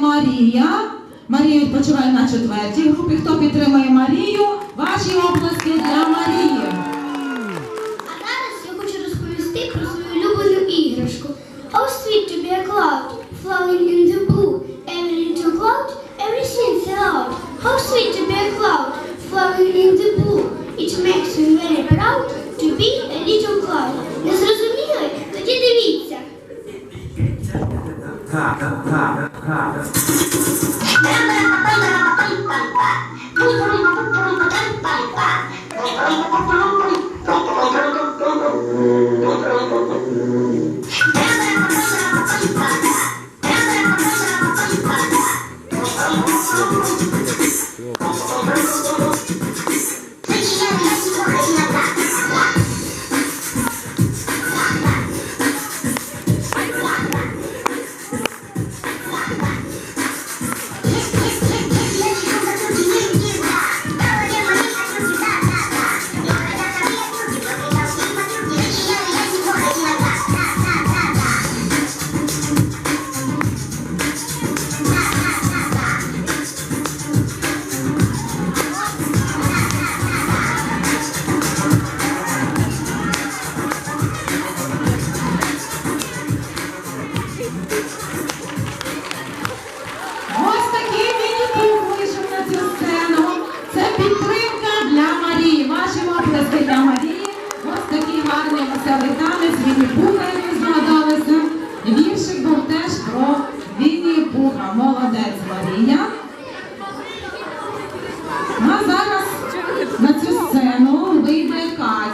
Марія. Марія відпочиває на четвертій групі. Хто підтримує Марію? Ваші оплески для Марії. А зараз я хочу розповісти про свою улюблену іграшку. How sweet to be a cloud, flying in the blue. Every little cloud, everything loud. How sweet to be a cloud, flying in the blue. It makes me very proud to be a little cloud. Не зрозуміли? Тоді дивіться. Nada. ласка, виконець, мені пухарів згадалися, віршик